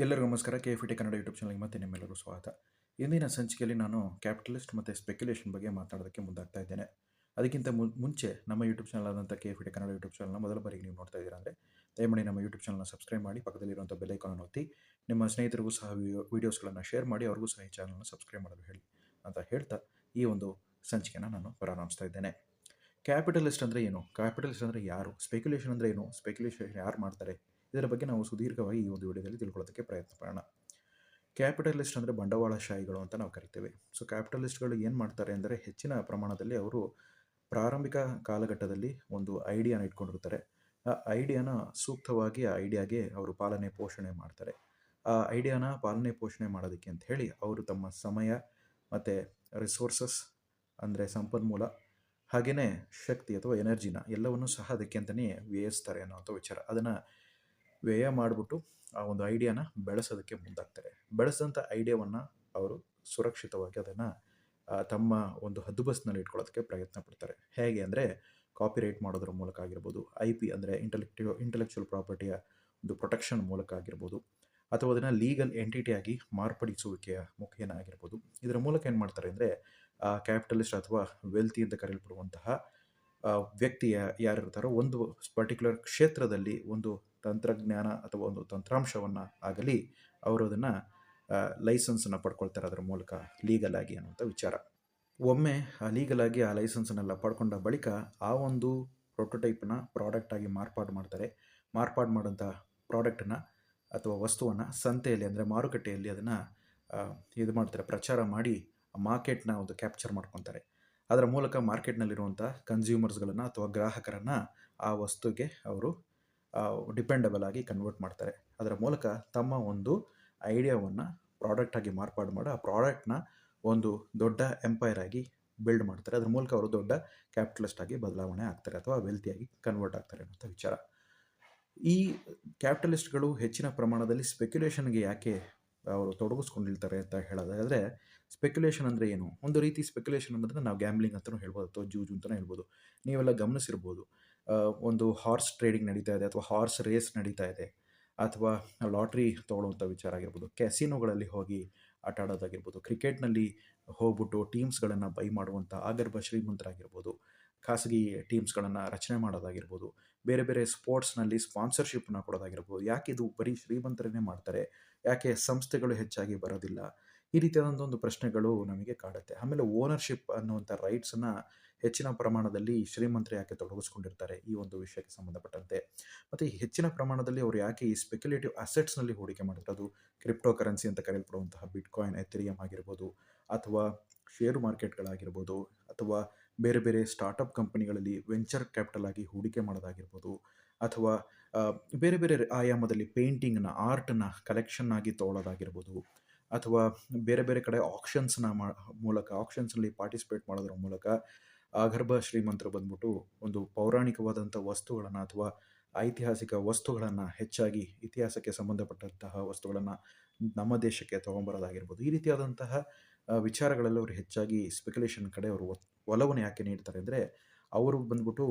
ಎಲ್ಲರಿಗೂ ನಮಸ್ಕಾರ. K F T Kannada YouTube ಚಾನಲ್ಗೆ ಮತ್ತೆ ನಿಮ್ಮೆಲ್ಲರಿಗೂ ಸ್ವಾಗತ. ಇಂದಿನ ಸಂಚಿಕೆಯಲ್ಲಿ ನಾನು ಕ್ಯಾಪಿಟಲಿಸ್ಟ್ ಮತ್ತು ಸ್ಪೆಕ್ಯುಲೇಷನ್ ಬಗ್ಗೆ ಮಾತಾಡೋದಕ್ಕೆ ಮುಂದಾಗ್ತಾ ಇದ್ದೇನೆ. ಅದಕ್ಕಿಂತ ಮುಂಚೆ ನಮ್ಮ ಯೂಟ್ಯೂಬ್ ಚಾನಲ್ ಆದಂಥ K F T Kannada YouTube ಚಾನಲ್ನ ಮೊದಲ ಬಾರಿಗೆ ನೀವು ನೋಡ್ತಾ ಇದ್ದೀರಾ ಅಂದರೆ, ದಯಮಾಡಿ ನಮ್ಮ ಯೂಟ್ಯೂಬ್ ಚಾನಲ್ನ ಸಬ್ಸ್ಕ್ರೈಬ್ ಮಾಡಿ, ಪಕ್ಕದಲ್ಲಿರುವಂಥ ಬೆಲ್ ಐಕಾನ್ ಒತ್ತಿ, ನಿಮ್ಮ ಸ್ನೇಹಿತರಿಗೂ ಸಹ ವೀಡಿಯೋಸ್ಗಳನ್ನು ಶೇರ್ ಮಾಡಿ, ಅವ್ರಿಗೂ ಸಹ ಈ ಚಾನಲ್ನ ಸಬ್ಸ್ಕ್ರೈಬ್ ಮಾಡಲು ಹೇಳಿ ಅಂತ ಹೇಳ್ತಾ ಈ ಒಂದು ಸಂಚಿಕೆನ ನಾನು ಪ್ರಾರಂಭಿಸ್ತಾ ಇದ್ದೇನೆ. ಕ್ಯಾಪಿಟಲಿಸ್ಟ್ ಅಂದರೆ ಏನು? ಕ್ಯಾಪಿಟಲಿಸ್ಟ್ ಅಂದರೆ ಯಾರು? ಸ್ಪೆಕ್ಯುಲೇಷನ್ ಅಂದರೆ ಏನು? ಸ್ಪೆಕ್ಯುಲೇಷನ್ ಯಾರು ಮಾಡ್ತಾರೆ? ಇದರ ಬಗ್ಗೆ ನಾವು ಸುದೀರ್ಘವಾಗಿ ಈ ಒಂದು ವಿಡಿಯೋದಲ್ಲಿ ತಿಳ್ಕೊಳ್ಳೋದಕ್ಕೆ ಪ್ರಯತ್ನ ಪಡೋಣ. ಕ್ಯಾಪಿಟಲಿಸ್ಟ್ ಅಂದರೆ ಬಂಡವಾಳಶಾಹಿಗಳು ಅಂತ ನಾವು ಕರಿತೇವೆ. ಸೊ ಕ್ಯಾಪಿಟಲಿಸ್ಟ್ಗಳು ಏನು ಮಾಡ್ತಾರೆ ಅಂದರೆ ಹೆಚ್ಚಿನ ಪ್ರಮಾಣದಲ್ಲಿ ಅವರು ಪ್ರಾರಂಭಿಕ ಕಾಲಘಟ್ಟದಲ್ಲಿ ಒಂದು ಐಡಿಯಾನ ಇಟ್ಕೊಂಡಿರ್ತಾರೆ. ಆ ಐಡಿಯಾನ ಸೂಕ್ತವಾಗಿ ಆ ಐಡಿಯಾಗೆ ಅವರು ಪಾಲನೆ ಪೋಷಣೆ ಮಾಡ್ತಾರೆ. ಆ ಐಡಿಯಾನ ಪಾಲನೆ ಪೋಷಣೆ ಮಾಡೋದಕ್ಕೆ ಅಂತ ಹೇಳಿ ಅವರು ತಮ್ಮ ಸಮಯ ಮತ್ತು ರಿಸೋರ್ಸಸ್ ಅಂದರೆ ಸಂಪನ್ಮೂಲ ಹಾಗೆಯೇ ಶಕ್ತಿ ಅಥವಾ ಎನರ್ಜಿನ ಎಲ್ಲವನ್ನು ಸಹ ಅದಕ್ಕೆ ಅಂತಲೇ ವ್ಯಯಿಸ್ತಾರೆ ಅನ್ನೋಂಥ ವಿಚಾರ. ಅದನ್ನು ವ್ಯಯ ಮಾಡಿಬಿಟ್ಟು ಆ ಒಂದು ಐಡಿಯಾನ ಬೆಳೆಸೋದಕ್ಕೆ ಮುಂದಾಗ್ತಾರೆ. ಬೆಳೆಸಿದಂಥ ಐಡಿಯಾವನ್ನು ಅವರು ಸುರಕ್ಷಿತವಾಗಿ ಅದನ್ನು ತಮ್ಮ ಒಂದು ಹದ್ದುಬಸ್ನಲ್ಲಿ ಇಟ್ಕೊಳ್ಳೋದಕ್ಕೆ ಪ್ರಯತ್ನ ಪಡ್ತಾರೆ. ಹೇಗೆ ಅಂದರೆ ಕಾಪಿರೈಟ್ ಮಾಡೋದ್ರ ಮೂಲಕ ಆಗಿರ್ಬೋದು ಐ ಪಿ ಅಂದರೆ ಇಂಟೆಲೆಕ್ಟಿವ್ ಇಂಟೆಲೆಕ್ಚುವಲ್ ಪ್ರಾಪರ್ಟಿಯ ಒಂದು ಪ್ರೊಟೆಕ್ಷನ್ ಮೂಲಕ ಆಗಿರ್ಬೋದು, ಅಥವಾ ಅದನ್ನು ಲೀಗಲ್ ಎಂಟಿಟಿಯಾಗಿ ಮಾರ್ಪಡಿಸುವಿಕೆಯ ಮುಖೇನ ಆಗಿರ್ಬೋದು. ಇದರ ಮೂಲಕ ಏನು ಮಾಡ್ತಾರೆ ಅಂದರೆ ಕ್ಯಾಪಿಟಲಿಸ್ಟ್ ಅಥವಾ ವೆಲ್ತಿ ಅಂತ ಕರೆಯಲ್ಪಡುವಂತಹ ವ್ಯಕ್ತಿಯ ಯಾರಿರ್ತಾರೋ, ಒಂದು ಪರ್ಟಿಕ್ಯುಲರ್ ಕ್ಷೇತ್ರದಲ್ಲಿ ಒಂದು ತಂತ್ರಜ್ಞಾನ ಅಥವಾ ಒಂದು ತಂತ್ರಾಂಶವನ್ನು ಆಗಲಿ, ಅವರು ಅದನ್ನು ಲೈಸೆನ್ಸನ್ನು ಪಡ್ಕೊಳ್ತಾರೆ ಅದರ ಮೂಲಕ ಲೀಗಲ್ ಆಗಿ ಅನ್ನುವಂಥ ವಿಚಾರ. ಒಮ್ಮೆ ಆ ಲೀಗಲ್ ಆಗಿ ಆ ಲೈಸೆನ್ಸನ್ನೆಲ್ಲ ಪಡ್ಕೊಂಡ ಬಳಿಕ ಆ ಒಂದು ಪ್ರೊಟೋಟೈಪ್ನ ಪ್ರಾಡಕ್ಟಾಗಿ ಮಾರ್ಪಾಡು ಮಾಡ್ತಾರೆ. ಮಾರ್ಪಾಡು ಮಾಡೋಂಥ ಪ್ರಾಡಕ್ಟನ್ನು ಅಥವಾ ವಸ್ತುವನ್ನು ಸಂತೆಯಲ್ಲಿ ಅಂದರೆ ಮಾರುಕಟ್ಟೆಯಲ್ಲಿ ಅದನ್ನು ಇದು ಮಾಡ್ತಾರೆ, ಪ್ರಚಾರ ಮಾಡಿ ಮಾರ್ಕೆಟ್ನ ಒಂದು ಕ್ಯಾಪ್ಚರ್ ಮಾಡ್ಕೊತಾರೆ. ಅದರ ಮೂಲಕ ಮಾರ್ಕೆಟ್ನಲ್ಲಿರುವಂಥ ಕನ್ಸ್ಯೂಮರ್ಸ್ಗಳನ್ನು ಅಥವಾ ಗ್ರಾಹಕರನ್ನು ಆ ವಸ್ತುಗೆ ಅವರು ಡಿಪೆಂಡಬಲ್ ಆಗಿ ಕನ್ವರ್ಟ್ ಮಾಡ್ತಾರೆ. ಅದರ ಮೂಲಕ ತಮ್ಮ ಒಂದು ಐಡಿಯಾವನ್ನು ಪ್ರಾಡಕ್ಟಾಗಿ ಮಾರ್ಪಾಡು ಮಾಡಿ ಆ ಪ್ರಾಡಕ್ಟ್ನ ಒಂದು ದೊಡ್ಡ ಎಂಪೈರ್ ಆಗಿ ಬಿಲ್ಡ್ ಮಾಡ್ತಾರೆ. ಅದ್ರ ಮೂಲಕ ಅವರು ದೊಡ್ಡ ಕ್ಯಾಪಿಟಲಿಸ್ಟ್ ಆಗಿ ಬದಲಾವಣೆ ಆಗ್ತಾರೆ ಅಥವಾ ವೆಲ್ತಿಯಾಗಿ ಕನ್ವರ್ಟ್ ಆಗ್ತಾರೆ ಅನ್ನೋಂಥ ವಿಚಾರ. ಈ ಕ್ಯಾಪಿಟಲಿಸ್ಟ್ಗಳು ಹೆಚ್ಚಿನ ಪ್ರಮಾಣದಲ್ಲಿ ಸ್ಪೆಕ್ಯುಲೇಷನ್ಗೆ ಯಾಕೆ ಅವರು ತೊಡಗಿಸ್ಕೊಂಡಿರ್ತಾರೆ ಅಂತ ಹೇಳೋದಾದರೆ ಸ್ಪೆಕ್ಯುಲೇಷನ್ ಅಂದರೆ ಏನು? ಒಂದು ರೀತಿ ಸ್ಪೆಕ್ಯುಲೇಷನ್ ಅನ್ನೋದನ್ನ ನಾವು ಗ್ಯಾಮ್ಲಿಂಗ್ ಅಂತಲೂ ಹೇಳ್ಬೋದು ಅಥವಾ ಜೂಜು ಅಂತಲೂ ಹೇಳ್ಬೋದು. ನೀವೆಲ್ಲ ಗಮನಿಸಿರ್ಬೋದು. ಒಂದು ಹಾರ್ಸ್ ಟ್ರೇಡಿಂಗ್ ನಡೀತಾ ಇದೆ ಅಥವಾ ಹಾರ್ಸ್ ರೇಸ್ ನಡೀತಾ ಇದೆ ಅಥವಾ ಲಾಟ್ರಿ ತೊಗೊಳ್ಳುವಂಥ ವಿಚಾರ ಆಗಿರ್ಬೋದು ಕ್ಯಾಸಿನೋಗಳಲ್ಲಿ ಹೋಗಿ ಆಟ ಆಡೋದಾಗಿರ್ಬೋದು ಕ್ರಿಕೆಟ್ನಲ್ಲಿ ಹೋಗ್ಬಿಟ್ಟು ಟೀಮ್ಸ್ಗಳನ್ನು ಬೈ ಮಾಡುವಂಥ ಆಗರ್ಭ ಶ್ರೀಮಂತರಾಗಿರ್ಬೋದು, ಖಾಸಗಿ ಟೀಮ್ಸ್ಗಳನ್ನು ರಚನೆ ಮಾಡೋದಾಗಿರ್ಬೋದು, ಬೇರೆ ಬೇರೆ ಸ್ಪೋರ್ಟ್ಸ್ನಲ್ಲಿ ಸ್ಪಾನ್ಸರ್ಶಿಪ್ನ ಕೊಡೋದಾಗಿರ್ಬೋದು, ಯಾಕೆ ಇದು ಬರೀ ಶ್ರೀಮಂತರನ್ನೇ ಮಾಡ್ತಾರೆ, ಯಾಕೆ ಸಂಸ್ಥೆಗಳು ಹೆಚ್ಚಾಗಿ ಬರೋದಿಲ್ಲ ಈ ರೀತಿಯಾದಂಥ ಒಂದು ಪ್ರಶ್ನೆಗಳು ನಮಗೆ ಕಾಡುತ್ತೆ. ಆಮೇಲೆ ಓನರ್ಶಿಪ್ ಅನ್ನುವಂಥ ರೈಟ್ಸನ್ನು ಹೆಚ್ಚಿನ ಪ್ರಮಾಣದಲ್ಲಿ ಶ್ರೀಮಂತರು ಯಾಕೆ ತೊಡಗಿಸ್ಕೊಂಡಿರ್ತಾರೆ ಈ ಒಂದು ವಿಷಯಕ್ಕೆ ಸಂಬಂಧಪಟ್ಟಂತೆ. ಮತ್ತು ಹೆಚ್ಚಿನ ಪ್ರಮಾಣದಲ್ಲಿ ಅವರು ಯಾಕೆ ಈ ಸ್ಪೆಕ್ಯುಲೇಟಿವ್ ಅಸೆಟ್ಸ್ನಲ್ಲಿ ಹೂಡಿಕೆ ಮಾಡಿದ್ರು? ಅದು ಕ್ರಿಪ್ಟೋ ಕರೆನ್ಸಿ ಅಂತ ಕರೆಯಲ್ಪಡುವಂತಹ ಬಿಟ್ಕಾಯಿನ್ ಎಥೆರಿಯಂ ಆಗಿರ್ಬೋದು, ಅಥವಾ ಷೇರು ಮಾರ್ಕೆಟ್ಗಳಾಗಿರ್ಬೋದು ಅಥವಾ ಬೇರೆ ಬೇರೆ ಸ್ಟಾರ್ಟಪ್ ಕಂಪನಿಗಳಲ್ಲಿ ವೆಂಚರ್ ಕ್ಯಾಪಿಟಲ್ ಆಗಿ ಹೂಡಿಕೆ ಮಾಡೋದಾಗಿರ್ಬೋದು, ಅಥವಾ ಬೇರೆ ಬೇರೆ ಆಯಾಮದಲ್ಲಿ ಪೇಂಟಿಂಗ್ನ ಆರ್ಟ್ನ ಕಲೆಕ್ಷನ್ ಆಗಿ ತೊಗೊಳ್ಳೋದಾಗಿರ್ಬೋದು ಅಥವಾ ಬೇರೆ ಬೇರೆ ಕಡೆ ಆಕ್ಷನ್ಸ್ನ ಮಾ, ಮೂಲಕ ಆಕ್ಷನ್ಸ್ನಲ್ಲಿ ಪಾರ್ಟಿಸಿಪೇಟ್ ಮಾಡೋದ್ರ ಮೂಲಕ ಆಗರ್ಭ ಶ್ರೀಮಂತರು ಬಂದ್ಬಿಟ್ಟು ಒಂದು ಪೌರಾಣಿಕವಾದಂಥ ವಸ್ತುಗಳನ್ನು ಅಥವಾ ಐತಿಹಾಸಿಕ ವಸ್ತುಗಳನ್ನು ಹೆಚ್ಚಾಗಿ ಇತಿಹಾಸಕ್ಕೆ ಸಂಬಂಧಪಟ್ಟಂತಹ ವಸ್ತುಗಳನ್ನು ನಮ್ಮ ದೇಶಕ್ಕೆ ತೊಗೊಂಬರೋದಾಗಿರ್ಬೋದು. ಈ ರೀತಿಯಾದಂತಹ ವಿಚಾರಗಳಲ್ಲಿ ಅವರು ಹೆಚ್ಚಾಗಿ ಸ್ಪೆಕ್ಯುಲೇಷನ್ ಕಡೆ ಅವರು ಒಲವನ್ನು ಯಾಕೆ ನೀಡ್ತಾರೆ ಅಂದರೆ, ಅವರು ಬಂದ್ಬಿಟ್ಟು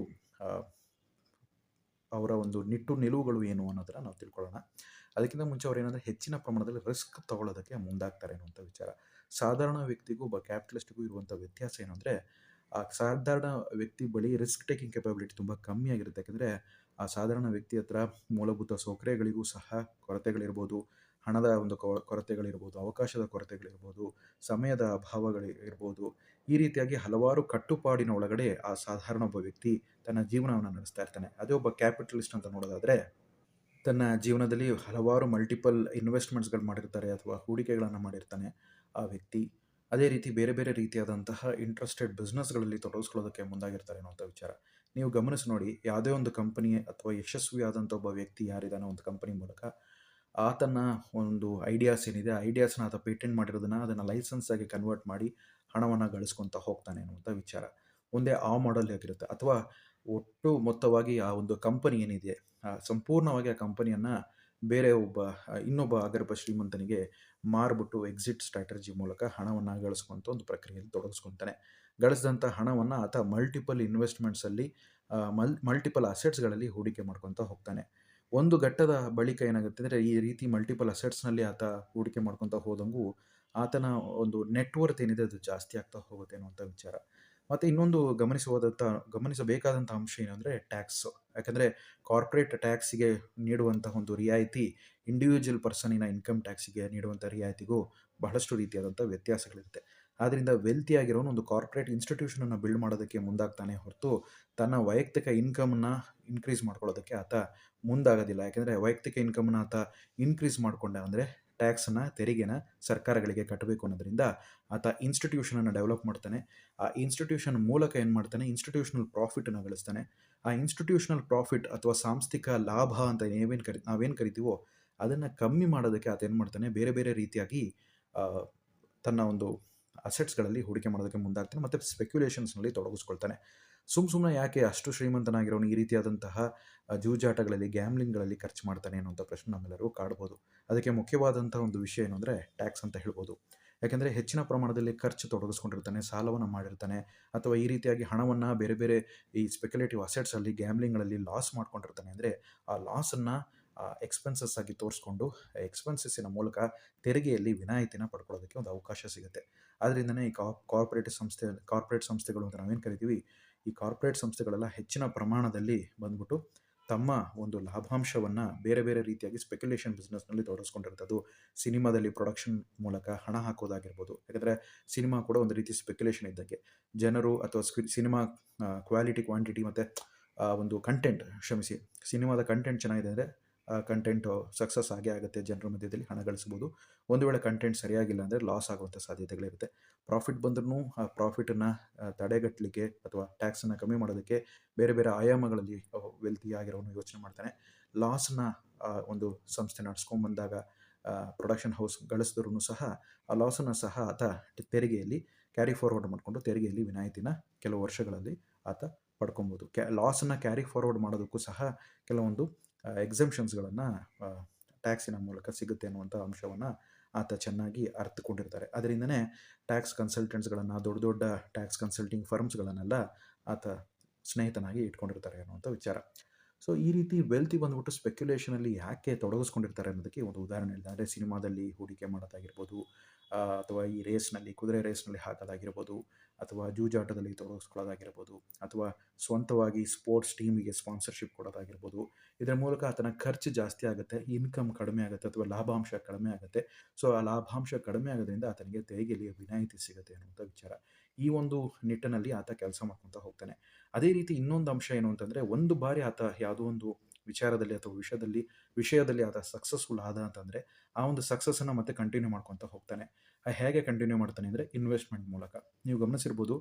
ಅವರ ಒಂದು ನಿಟ್ಟು ನಿಲುವುಗಳು ಏನು ಅನ್ನೋದನ್ನ ನಾವು ತಿಳ್ಕೊಳ್ಳೋಣ. ಅದಕ್ಕಿಂತ ಮುಂಚೆ ಅವ್ರು ಏನಂದ್ರೆ ಹೆಚ್ಚಿನ ಪ್ರಮಾಣದಲ್ಲಿ ರಿಸ್ಕ್ ತಗೊಳ್ಳೋದಕ್ಕೆ ಮುಂದಾಗ್ತಾರೆ ಅನ್ನುವಂಥ ವಿಚಾರ. ಸಾಧಾರಣ ವ್ಯಕ್ತಿಗೂ ಒಬ್ಬ ಕ್ಯಾಪಿಟಲಿಸ್ಟ್ಗೂ ಇರುವಂಥ ವ್ಯತ್ಯಾಸ ಏನು ಆ ಸಾಧಾರಣ ವ್ಯಕ್ತಿ ಬಳಿ ರಿಸ್ಕ್ ಟೇಕಿಂಗ್ ಕೆಪಬಿಲಿಟಿ ತುಂಬ ಕಮ್ಮಿ ಆಗಿರುತ್ತೆ. ಯಾಕಂದರೆ ಆ ಸಾಧಾರಣ ವ್ಯಕ್ತಿ ಹತ್ರ ಮೂಲಭೂತ ಸೌಕರ್ಯಗಳಿಗೂ ಸಹ ಕೊರತೆಗಳಿರ್ಬೋದು. ಹಣದ ಒಂದು ಕೊರತೆಗಳಿರ್ಬೋದು, ಅವಕಾಶದ ಕೊರತೆಗಳಿರ್ಬೋದು, ಸಮಯದ ಅಭಾವಗಳಿರ್ಬೋದು, ಈ ರೀತಿಯಾಗಿ ಹಲವಾರು ಕಟ್ಟುಪಾಡಿನ ಒಳಗಡೆ ಆ ಸಾಧಾರಣ ಒಬ್ಬ ವ್ಯಕ್ತಿ ತನ್ನ ಜೀವನವನ್ನು ನಡೆಸ್ತಾ ಇರ್ತಾನೆ. ಅದೇ ಒಬ್ಬ ಕ್ಯಾಪಿಟಲಿಸ್ಟ್ ಅಂತ ನೋಡೋದಾದರೆ, ತನ್ನ ಜೀವನದಲ್ಲಿ ಹಲವಾರು ಮಲ್ಟಿಪಲ್ ಇನ್ವೆಸ್ಟ್ಮೆಂಟ್ಸ್ಗಳು ಮಾಡಿರ್ತಾರೆ ಅಥವಾ ಹೂಡಿಕೆಗಳನ್ನು ಮಾಡಿರ್ತಾನೆ ಆ ವ್ಯಕ್ತಿ. ಅದೇ ರೀತಿ ಬೇರೆ ಬೇರೆ ರೀತಿಯಾದಂತಹ ಇಂಟ್ರೆಸ್ಟೆಡ್ ಬಿಸ್ನೆಸ್ಗಳಲ್ಲಿ ತೊಡಗಿಸ್ಕೊಳ್ಳೋದಕ್ಕೆ ಮುಂದಾಗಿರ್ತಾರೆ ಅನ್ನೋಂಥ ವಿಚಾರ. ನೀವು ಗಮನಿಸಿ ನೋಡಿ, ಯಾವುದೇ ಒಂದು ಕಂಪನಿ ಅಥವಾ ಯಶಸ್ವಿಯಾದಂಥ ಒಬ್ಬ ವ್ಯಕ್ತಿ ಯಾರಿದ್ದಾನೆ ಒಂದು ಕಂಪನಿ ಮೂಲಕ ಆತನ ಒಂದು ಐಡಿಯಾಸ್ ಏನಿದೆ ಐಡಿಯಾಸ್ನ ಆತ ಪೇಟೆಂಟ್ ಮಾಡಿರೋದನ್ನ ಅದನ್ನು ಲೈಸೆನ್ಸ್ ಆಗಿ ಕನ್ವರ್ಟ್ ಮಾಡಿ ಹಣವನ್ನು ಗಳಿಸ್ಕೊತ ಹೋಗ್ತಾನೆ ಅನ್ನುವಂಥ ವಿಚಾರ. ಒಂದೇ ಆ ಮಾಡೆಲ್ ಆಗಿರುತ್ತೆ ಅಥವಾ ಒಟ್ಟು ಮೊತ್ತವಾಗಿ ಆ ಒಂದು ಕಂಪನಿ ಏನಿದೆ ಸಂಪೂರ್ಣವಾಗಿ ಆ ಕಂಪನಿಯನ್ನು ಬೇರೆ ಒಬ್ಬ ಇನ್ನೊಬ್ಬ ಆಗರ್ಭ ಶ್ರೀಮಂತನಿಗೆ ಮಾರ್ಬಿಟ್ಟು ಎಕ್ಸಿಟ್ ಸ್ಟ್ರಾಟಜಿ ಮೂಲಕ ಹಣವನ್ನು ಗಳಿಸ್ಕೊಂತ ಒಂದು ಪ್ರಕ್ರಿಯೆಯಲ್ಲಿ ತೊಡಗಿಸ್ಕೊತಾನೆ. ಗಳಿಸಿದಂಥ ಹಣವನ್ನು ಆತ ಮಲ್ಟಿಪಲ್ ಇನ್ವೆಸ್ಟ್ಮೆಂಟ್ಸಲ್ಲಿ ಮಲ್ ಮಲ್ಟಿಪಲ್ ಅಸೆಟ್ಸ್ಗಳಲ್ಲಿ ಹೂಡಿಕೆ ಮಾಡ್ಕೊತ ಹೋಗ್ತಾನೆ. ಒಂದು ಘಟ್ಟದ ಬಳಿಕ ಏನಾಗುತ್ತೆ ಅಂದರೆ, ಈ ರೀತಿ ಮಲ್ಟಿಪಲ್ ಅಸೆಟ್ಸ್ನಲ್ಲಿ ಆತ ಹೂಡಿಕೆ ಮಾಡ್ಕೊತಾ ಹೋದಂಗೂ ಆತನ ಒಂದು ನೆಟ್ವರ್ತ್ ಏನಿದೆ ಅದು ಜಾಸ್ತಿ ಆಗ್ತಾ ಹೋಗುತ್ತೆ ಅನ್ನುವಂಥ ವಿಚಾರ. ಮತ್ತು ಇನ್ನೊಂದು ಗಮನಿಸುವುದಂಥ ಗಮನಿಸಬೇಕಾದಂಥ ಅಂಶ ಏನಂದರೆ ಟ್ಯಾಕ್ಸು ಯಾಕಂದರೆ ಕಾರ್ಪೊರೇಟ್ ಟ್ಯಾಕ್ಸಿಗೆ ನೀಡುವಂಥ ಒಂದು ರಿಯಾಯಿತಿ ಇಂಡಿವಿಜುವಲ್ ಪರ್ಸನಿನ ಇನ್ಕಮ್ ಟ್ಯಾಕ್ಸಿಗೆ ನೀಡುವಂಥ ರಿಯಾಯಿತಿಗೂ ಬಹಳಷ್ಟು ರೀತಿಯಾದಂಥ ವ್ಯತ್ಯಾಸಗಳಿರುತ್ತೆ. ಆದ್ದರಿಂದ ವೆಲ್ತಿ ಆಗಿರೋನು ಒಂದು ಕಾರ್ಪೊರೇಟ್ ಇನ್ಸ್ಟಿಟ್ಯೂಷನನ್ನು ಬಿಲ್ಡ್ ಮಾಡೋದಕ್ಕೆ ಮುಂದಾಗ್ತಾನೆ ಹೊರತು ತನ್ನ ವೈಯಕ್ತಿಕ ಇನ್ಕಮನ್ನು ಇನ್ಕ್ರೀಸ್ ಮಾಡ್ಕೊಳ್ಳೋದಕ್ಕೆ ಆತ ಮುಂದಾಗೋದಿಲ್ಲ. ಯಾಕೆಂದರೆ ವೈಯಕ್ತಿಕ ಇನ್ಕಮನ್ನು ಆತ ಇನ್ಕ್ರೀಸ್ ಮಾಡಿಕೊಂಡ ಅಂದರೆ ಟ್ಯಾಕ್ಸನ್ನು ತೆರಿಗೆನ ಸರ್ಕಾರಗಳಿಗೆ ಕಟ್ಟಬೇಕು ಅನ್ನೋದ್ರಿಂದ ಆತ ಇನ್ಸ್ಟಿಟ್ಯೂಷನನ್ನು ಡೆವಲಪ್ ಮಾಡ್ತಾನೆ. ಆ ಇನ್ಸ್ಟಿಟ್ಯೂಷನ್ ಮೂಲಕ ಏನು ಮಾಡ್ತಾನೆ? ಇನ್ಸ್ಟಿಟ್ಯೂಷನಲ್ ಪ್ರಾಫಿಟನ್ನು ಗಳಿಸ್ತಾನೆ. ಆ ಇನ್ಸ್ಟಿಟ್ಯೂಷನಲ್ ಪ್ರಾಫಿಟ್ ಅಥವಾ ಸಾಂಸ್ಥಿಕ ಲಾಭ ಅಂತ ಏನೇನು ಕರಿ, ನಾವೇನು ಕರಿತೀವೋ ಅದನ್ನು ಕಮ್ಮಿ ಮಾಡೋದಕ್ಕೆ ಆತ ಏನು ಮಾಡ್ತಾನೆ? ಬೇರೆ ಬೇರೆ ರೀತಿಯಾಗಿ ತನ್ನ ಒಂದು ಅಸೆಟ್ಸ್ಗಳಲ್ಲಿ ಹೂಡಿಕೆ ಮಾಡೋದಕ್ಕೆ ಮುಂದಾಗ್ತಾನೆ ಮತ್ತು ಸ್ಪೆಕ್ಯುಲೇಷನ್ಸ್ನಲ್ಲಿ ತೊಡಗಿಸ್ಕೊಳ್ತಾನೆ. ಸುಮ್ಮ ಸುಮ್ಮನೆ ಯಾಕೆ ಅಷ್ಟು ಶ್ರೀಮಂತನಾಗಿರೋನು ಈ ರೀತಿಯಾದಂತಹ ಜೂಜಾಟಗಳಲ್ಲಿ ಗ್ಯಾಮ್ಲಿಂಗ್ಗಳಲ್ಲಿ ಖರ್ಚು ಮಾಡ್ತಾನೆ ಅನ್ನೋಂಥ ಪ್ರಶ್ನೆ ನಮ್ಮೆಲ್ಲರೂ ಕಾಡ್ಬೋದು. ಅದಕ್ಕೆ ಮುಖ್ಯವಾದಂಥ ಒಂದು ವಿಷಯ ಏನು ಅಂದರೆ ಟ್ಯಾಕ್ಸ್ ಅಂತ ಹೇಳ್ಬೋದು. ಯಾಕೆಂದರೆ ಹೆಚ್ಚಿನ ಪ್ರಮಾಣದಲ್ಲಿ ಖರ್ಚು ತೊಡಗಿಸ್ಕೊಂಡಿರ್ತಾನೆ, ಸಾಲವನ್ನು ಮಾಡಿರ್ತಾನೆ, ಅಥವಾ ಈ ರೀತಿಯಾಗಿ ಹಣವನ್ನು ಬೇರೆ ಬೇರೆ ಈ ಸ್ಪೆಕ್ಯುಲೇಟಿವ್ ಅಸೆಟ್ಸಲ್ಲಿ ಗ್ಯಾಮ್ಲಿಂಗ್ಗಳಲ್ಲಿ ಲಾಸ್ ಮಾಡ್ಕೊಂಡಿರ್ತಾನೆ ಅಂದರೆ ಆ ಲಾಸನ್ನು ಎಕ್ಸ್ಪೆನ್ಸಸ್ ಆಗಿ ತೋರಿಸ್ಕೊಂಡು ಎಕ್ಸ್ಪೆನ್ಸಸ್ಸಿನ ಮೂಲಕ ತೆರಿಗೆಯಲ್ಲಿ ವಿನಾಯಿತಿನ ಪಡ್ಕೊಳ್ಳೋದಕ್ಕೆ ಒಂದು ಅವಕಾಶ ಸಿಗುತ್ತೆ. ಆದ್ದರಿಂದನೇ ಈ ಕಾರ್ಪೊರೇಟ್ ಸಂಸ್ಥೆ ಕಾರ್ಪೊರೇಟ್ ಸಂಸ್ಥೆಗಳು ಅಂತ ನಾವೇನು ಕರಿತೀವಿ, ಈ ಕಾರ್ಪೊರೇಟ್ ಸಂಸ್ಥೆಗಳೆಲ್ಲ ಹೆಚ್ಚಿನ ಪ್ರಮಾಣದಲ್ಲಿ ಬಂದ್ಬಿಟ್ಟು ತಮ್ಮ ಒಂದು ಲಾಭಾಂಶವನ್ನು ಬೇರೆ ಬೇರೆ ರೀತಿಯಾಗಿ ಸ್ಪೆಕ್ಯುಲೇಷನ್ ಬಿಸ್ನೆಸ್ನಲ್ಲಿ ತೋರಿಸ್ಕೊಂಡಿರ್ತದ್ದು. ಸಿನಿಮಾದಲ್ಲಿ ಪ್ರೊಡಕ್ಷನ್ ಮೂಲಕ ಹಣ ಹಾಕೋದಾಗಿರ್ಬೋದು. ಯಾಕಂದರೆ ಸಿನಿಮಾ ಕೂಡ ಒಂದು ರೀತಿ ಸ್ಪೆಕ್ಯುಲೇಷನ್ ಇದ್ದಕ್ಕೆ ಜನರು ಅಥವಾ ಸಿನಿಮಾ ಕ್ವಾಲಿಟಿ ಕ್ವಾಂಟಿಟಿ ಮತ್ತು ಒಂದು ಕಂಟೆಂಟ್ ಕ್ಷಮಿಸಿ, ಸಿನಿಮಾದ ಕಂಟೆಂಟ್ ಚೆನ್ನಾಗಿದೆ ಅಂದರೆ ಕಂಟೆಂಟು ಸಕ್ಸಸ್ ಆಗೇ ಆಗುತ್ತೆ, ಜನರ ಮಧ್ಯದಲ್ಲಿ ಹಣ ಗಳಿಸ್ಬೋದು. ಒಂದು ವೇಳೆ ಕಂಟೆಂಟ್ ಸರಿಯಾಗಿಲ್ಲ ಅಂದರೆ ಲಾಸ್ ಆಗುವಂಥ ಸಾಧ್ಯತೆಗಳಿರುತ್ತೆ ಪ್ರಾಫಿಟ್ ಬಂದ್ರೂ ಆ ಪ್ರಾಫಿಟನ್ನು ತಡೆಗಟ್ಟಲಿಕ್ಕೆ ಅಥವಾ ಟ್ಯಾಕ್ಸನ್ನು ಕಮ್ಮಿ ಮಾಡೋದಕ್ಕೆ ಬೇರೆ ಬೇರೆ ಆಯಾಮಗಳಲ್ಲಿ ವೆಲ್ತಿ ಆಗಿರೋನು ಯೋಚನೆ ಮಾಡ್ತಾನೆ. ಲಾಸನ್ನ ಒಂದು ಸಂಸ್ಥೆ ನಡ್ಸ್ಕೊಂಡ್ಬಂದಾಗ ಪ್ರೊಡಕ್ಷನ್ ಹೌಸ್ ಗಳಿಸಿದ್ರು ಸಹ, ಆ ಲಾಸನ್ನು ಸಹ ಆತ ತೆರಿಗೆಯಲ್ಲಿ ಕ್ಯಾರಿ ಫಾರ್ವರ್ಡ್ ಮಾಡಿಕೊಂಡು ತೆರಿಗೆಯಲ್ಲಿ ವಿನಾಯಿತಿನ ಕೆಲವು ವರ್ಷಗಳಲ್ಲಿ ಆತ ಪಡ್ಕೊಬೋದು. ಕ್ಯಾ ಲಾಸನ್ನು ಕ್ಯಾರಿ ಫಾರ್ವರ್ಡ್ ಮಾಡೋದಕ್ಕೂ ಸಹ ಕೆಲವೊಂದು ಎಕ್ಸಮ್ಷನ್ಸ್ಗಳನ್ನು ಟ್ಯಾಕ್ಸಿನ ಮೂಲಕ ಸಿಗುತ್ತೆ ಅನ್ನುವಂಥ ಅಂಶವನ್ನು ಆತ ಚೆನ್ನಾಗಿ ಅರ್ಥಕೊಂಡಿರ್ತಾರೆ ಅದರಿಂದನೇ ಟ್ಯಾಕ್ಸ್ ಕನ್ಸಲ್ಟೆಂಟ್ಸ್ಗಳನ್ನು ದೊಡ್ಡ ದೊಡ್ಡ ಟ್ಯಾಕ್ಸ್ ಕನ್ಸಲ್ಟಿಂಗ್ ಫರ್ಮ್ಸ್ಗಳನ್ನೆಲ್ಲ ಆತ ಸ್ನೇಹಿತನಾಗಿ ಇಟ್ಕೊಂಡಿರ್ತಾರೆ ಅನ್ನುವಂಥ ವಿಚಾರ. ಸೊ ಈ ರೀತಿ ವೆಲ್ತಿ ಬಂದ್ಬಿಟ್ಟು ಸ್ಪೆಕ್ಯುಲೇಷನಲ್ಲಿ ಯಾಕೆ ತೊಡಗಿಸ್ಕೊಂಡಿರ್ತಾರೆ ಅನ್ನೋದಕ್ಕೆ ಒಂದು ಉದಾಹರಣೆ ಇಲ್ಲ ಅಂದರೆ ಸಿನಿಮಾದಲ್ಲಿ ಹೂಡಿಕೆ ಮಾಡೋದಾಗಿರ್ಬೋದು ಅಥವಾ ಈ ರೇಸ್ನಲ್ಲಿ ಕುದುರೆ ರೇಸ್ನಲ್ಲಿ ಹಾಕೋದಾಗಿರ್ಬೋದು ಅಥವಾ ಜೂಜಾಟದಲ್ಲಿ ತೊಡಗಿಸ್ಕೊಳ್ಳೋದಾಗಿರ್ಬೋದು, ಅಥವಾ ಸ್ವಂತವಾಗಿ ಸ್ಪೋರ್ಟ್ಸ್ ಟೀಮಿಗೆ ಸ್ಪಾನ್ಸರ್ಶಿಪ್ ಕೊಡೋದಾಗಿರ್ಬೋದು ಇದರ ಮೂಲಕ ಆತನ ಖರ್ಚು ಜಾಸ್ತಿ ಆಗುತ್ತೆ ಇನ್ಕಮ್ ಕಡಿಮೆ ಆಗುತ್ತೆ ಅಥವಾ ಲಾಭಾಂಶ ಕಡಿಮೆ ಆಗುತ್ತೆ. ಸೊ ಆ ಲಾಭಾಂಶ ಕಡಿಮೆ ಆಗೋದ್ರಿಂದ ಆತನಿಗೆ ತೆರಿಗೆಯಲ್ಲಿ ವಿನಾಯಿತಿ ಸಿಗುತ್ತೆ ಅನ್ನುವಂಥ ವಿಚಾರ. ಈ ಒಂದು ನಿಟ್ಟಿನಲ್ಲಿ ಆತ ಕೆಲಸ ಮಾಡ್ಕೊತ ಹೋಗ್ತಾನೆ. ಅದೇ ರೀತಿ ಇನ್ನೊಂದು ಅಂಶ ಏನು ಅಂತಂದರೆ, ಒಂದು ಬಾರಿ ಆತ ಯಾವುದೋ ಒಂದು ವಿಚಾರದಲ್ಲಿ ಅಥವಾ ವಿಷಯದಲ್ಲಿ ವಿಷಯದಲ್ಲಿ ಆತ ಸಕ್ಸಸ್ಫುಲ್ ಆದ ಅಂತಂದರೆ, ಆ ಒಂದು ಸಕ್ಸಸ್ಸನ್ನು ಮತ್ತೆ ಕಂಟಿನ್ಯೂ ಮಾಡ್ಕೊತ ಹೋಗ್ತಾನೆ. ಆ ಹೇಗೆ ಕಂಟಿನ್ಯೂ ಮಾಡ್ತಾನೆ ಅಂದರೆ ಇನ್ವೆಸ್ಟ್ಮೆಂಟ್ ಮೂಲಕ. ನೀವು ಗಮನಿಸಿರ್ಬೋದು,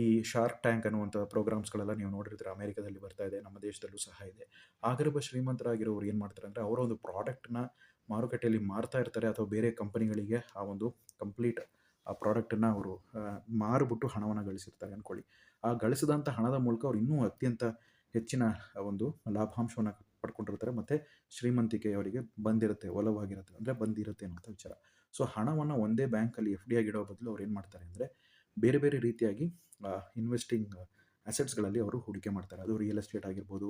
ಈ ಶಾರ್ಕ್ ಟ್ಯಾಂಕ್ ಅನ್ನುವಂಥ ಪ್ರೋಗ್ರಾಮ್ಸ್ಗಳೆಲ್ಲ ನೀವು ನೋಡಿರ್ತೀರ. ಅಮೆರಿಕದಲ್ಲಿ ಬರ್ತಾ ಇದೆ, ನಮ್ಮ ದೇಶದಲ್ಲೂ ಸಹ ಇದೆ. ಆಗರ್ಭ ಶ್ರೀಮಂತರಾಗಿರೋರು ಏನು ಮಾಡ್ತಾರೆ ಅಂದರೆ, ಅವರ ಒಂದು ಪ್ರಾಡಕ್ಟ್ನ ಮಾರುಕಟ್ಟೆಯಲ್ಲಿ ಮಾರ್ತಾ ಇರ್ತಾರೆ ಅಥವಾ ಬೇರೆ ಕಂಪನಿಗಳಿಗೆ ಆ ಒಂದು ಕಂಪ್ಲೀಟ್ ಆ ಪ್ರಾಡಕ್ಟನ್ನು ಅವರು ಮಾರಿಬಿಟ್ಟು ಹಣವನ್ನು ಗಳಿಸಿರ್ತಾರೆ ಅಂದ್ಕೊಳ್ಳಿ ಆ ಗಳಿಸಿದಂಥ ಹಣದ ಮೂಲಕ ಅವರು ಇನ್ನೂ ಅತ್ಯಂತ ಹೆಚ್ಚಿನ ಒಂದು ಲಾಭಾಂಶವನ್ನು ಪಡ್ಕೊಂಡಿರ್ತಾರೆ. ಮತ್ತು ಶ್ರೀಮಂತಿಕೆ ಅವರಿಗೆ ಬಂದಿರುತ್ತೆ, ಒಲವಾಗಿರುತ್ತೆ. ಅಂದರೆ ಬಂದಿರುತ್ತೆ ಅನ್ನೋಂಥ ವಿಚಾರ. ಸೊ ಹಣವನ್ನು ಒಂದೇ ಬ್ಯಾಂಕಲ್ಲಿ ಎಫ್ ಡಿ ಆಗಿ ಇಡೋ ಬದಲು ಅವ್ರು ಏನು ಮಾಡ್ತಾರೆ ಅಂದರೆ ಬೇರೆ ಬೇರೆ ರೀತಿಯಾಗಿ ಇನ್ವೆಸ್ಟಿಂಗ್ ಅಸೆಟ್ಸ್ಗಳಲ್ಲಿ ಅವರು ಹೂಡಿಕೆ ಮಾಡ್ತಾರೆ. ಅದು ರಿಯಲ್ ಎಸ್ಟೇಟ್ ಆಗಿರ್ಬೋದು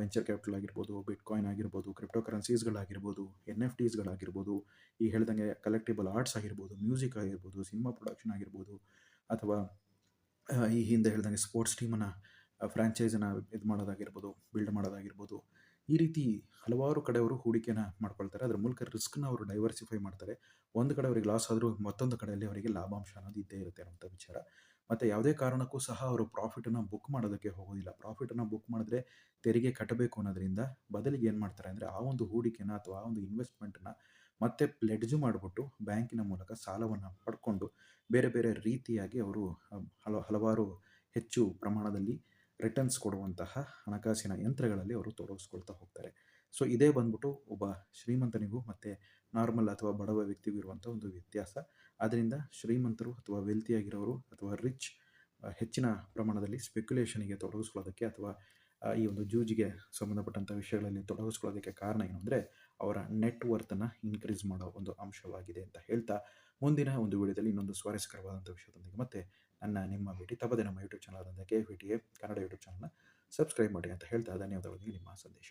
ವೆಂಚರ್ ಕ್ಯಾಪಿಟಲ್ ಆಗಿರ್ಬೋದು ಬಿಟ್ಕಾಯಿನ್ ಆಗಿರ್ಬೋದು ಕ್ರಿಪ್ಟೋ ಕರೆನ್ಸೀಸ್ಗಳಾಗಿರ್ಬೋದು ಎನ್ ಎಫ್ ಟೀಸ್ಗಳಾಗಿರ್ಬೋದು ಈ ಹೇಳ್ದಂಗೆ ಕಲೆಕ್ಟಿಬಲ್ ಆರ್ಟ್ಸ್ ಆಗಿರ್ಬೋದು ಮ್ಯೂಸಿಕ್ ಆಗಿರ್ಬೋದು ಸಿನಿಮಾ ಪ್ರೊಡಕ್ಷನ್ ಆಗಿರ್ಬೋದು, ಅಥವಾ ಈ ಹಿಂದೆ ಹೇಳ್ದಂಗೆ ಸ್ಪೋರ್ಟ್ಸ್ ಟೀಮನ್ನು ಫ್ರ್ಯಾಂಚೈಸನ್ನು ಇದು ಮಾಡೋದಾಗಿರ್ಬೋದು ಬಿಲ್ಡ್ ಮಾಡೋದಾಗಿರ್ಬೋದು ಈ ರೀತಿ ಹಲವಾರು ಕಡೆಯವರು ಹೂಡಿಕೆನ ಮಾಡ್ಕೊಳ್ತಾರೆ. ಅದರ ಮೂಲಕ ರಿಸ್ಕ್ನ ಅವರು ಡೈವರ್ಸಿಫೈ ಮಾಡ್ತಾರೆ. ಒಂದು ಕಡೆ ಅವರಿಗೆ ಲಾಸ್ ಆದರೂ ಮತ್ತೊಂದು ಕಡೆಯಲ್ಲಿ ಅವರಿಗೆ ಲಾಭಾಂಶ ಅನ್ನೋದು ಇದ್ದೇ ಇರುತ್ತೆ ಅನ್ನೋಂಥ ವಿಚಾರ. ಮತ್ತು ಯಾವುದೇ ಕಾರಣಕ್ಕೂ ಸಹ ಅವರು ಪ್ರಾಫಿಟನ್ನು ಬುಕ್ ಮಾಡೋದಕ್ಕೆ ಹೋಗೋದಿಲ್ಲ. ಪ್ರಾಫಿಟನ್ನು ಬುಕ್ ಮಾಡಿದ್ರೆ ತೆರಿಗೆ ಕಟ್ಟಬೇಕು ಅನ್ನೋದ್ರಿಂದ ಬದಲಿಗೆ ಏನು ಮಾಡ್ತಾರೆ ಅಂದರೆ ಆ ಒಂದು ಹೂಡಿಕೆನ ಅಥವಾ ಆ ಒಂದು ಇನ್ವೆಸ್ಟ್ಮೆಂಟನ್ನು ಮತ್ತೆ ಪ್ಲೆಡ್ಜು ಮಾಡಿಬಿಟ್ಟು ಬ್ಯಾಂಕಿನ ಮೂಲಕ ಸಾಲವನ್ನು ಪಡ್ಕೊಂಡು ಬೇರೆ ಬೇರೆ ರೀತಿಯಾಗಿ ಅವರು ಹಲ ಹಲವಾರು ಹೆಚ್ಚು ಪ್ರಮಾಣದಲ್ಲಿ ರಿಟರ್ನ್ಸ್ ಕೊಡುವಂತಹ ಹಣಕಾಸಿನ ಯಂತ್ರಗಳಲ್ಲಿ ಅವರು ತೊಡಗಿಸ್ಕೊಳ್ತಾ ಹೋಗ್ತಾರೆ. ಸೊ ಇದೇ ಬಂದ್ಬಿಟ್ಟು ಒಬ್ಬ ಶ್ರೀಮಂತನಿಗೂ ಮತ್ತು ನಾರ್ಮಲ್ ಅಥವಾ ಬಡವ ವ್ಯಕ್ತಿಗೂ ಇರುವಂಥ ಒಂದು ವ್ಯತ್ಯಾಸ. ಆದ್ದರಿಂದ ಶ್ರೀಮಂತರು ಅಥವಾ ವೆಲ್ತಿಯಾಗಿರೋರು ಅಥವಾ ರಿಚ್ ಹೆಚ್ಚಿನ ಪ್ರಮಾಣದಲ್ಲಿ ಸ್ಪೆಕ್ಯುಲೇಷನಿಗೆ ತೊಡಗಿಸ್ಕೊಳ್ಳೋದಕ್ಕೆ ಅಥವಾ ಈ ಒಂದು ಜೂಜಿಗೆ ಸಂಬಂಧಪಟ್ಟಂಥ ವಿಷಯಗಳಲ್ಲಿ ತೊಡಗಿಸ್ಕೊಳ್ಳೋದಕ್ಕೆ ಕಾರಣ ಏನು ಅಂದರೆ ಅವರ ನೆಟ್ವರ್ತನ್ನು ಇನ್ಕ್ರೀಸ್ ಮಾಡೋ ಒಂದು ಅಂಶವಾಗಿದೆ ಅಂತ ಹೇಳ್ತಾ ಮುಂದಿನ ಒಂದು ವಿಡಿಯೋದಲ್ಲಿ ಇನ್ನೊಂದು ಸ್ವಾರಸ್ಯಕರವಾದಂಥ ವಿಷಯದೊಂದಿಗೆ ಮತ್ತೆ ನನ್ನ ನಿಮ್ಮ ಭೇಟಿ ತಪ್ಪದೆ ನಮ್ಮ ಯೂಟ್ಯೂಬ್ ಚಾನಲ್ ಆದಂಥ K V T A Kannada YouTube ಚಾನಲ್ನ ಸಬ್ಸ್ಕ್ರೈಬ್ ಮಾಡಿ ಅಂತ ಹೇಳ್ತಾ ಧನ್ಯವಾದಗಳು. ನಿಮ್ಮ ಸಂದೇಶ.